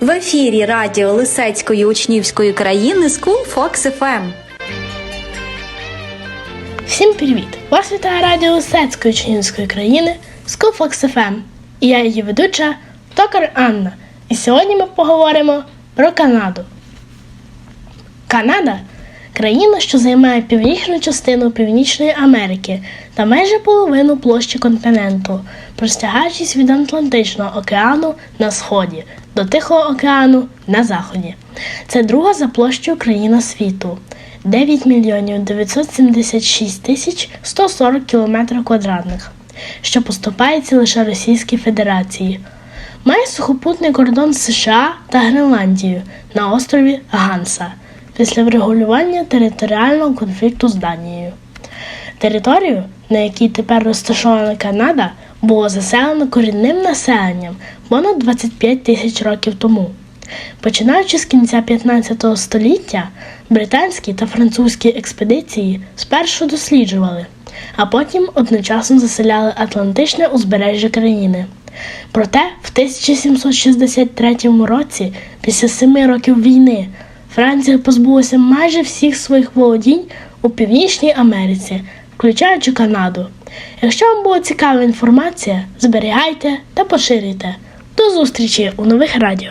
В ефірі радіо Лисецької учнівської країни School Fox FM. Всім привіт! Вас вітає радіо Лисецької учнівської країни Schoolfox FM. І я її ведуча Токар Анна. І сьогодні ми поговоримо про Канаду. Канада країна, що займає північну частину Північної Америки та майже половину площі континенту, простягаючись від Атлантичного океану на сході до Тихого океану на заході. Це друга за площею країна світу. 9 мільйонів 976 тисяч 140 кілометрів квадратних, що поступається лише Російській Федерації. Має сухопутний кордон з США та Гренландією на острові Ганса після врегулювання територіального конфлікту з Данією. Територію, на якій тепер розташована Канада, було заселено корінним населенням понад 25 тисяч років тому. Починаючи з кінця 15 століття, британські та французькі експедиції спершу досліджували, а потім одночасно заселяли Атлантичне узбережжя країни. Проте в 1763 році, після семи років війни, Франція позбулася майже всіх своїх володінь у Північній Америці, включаючи Канаду. Якщо вам була цікава інформація, зберігайте та поширюйте. До зустрічі у нових радіо.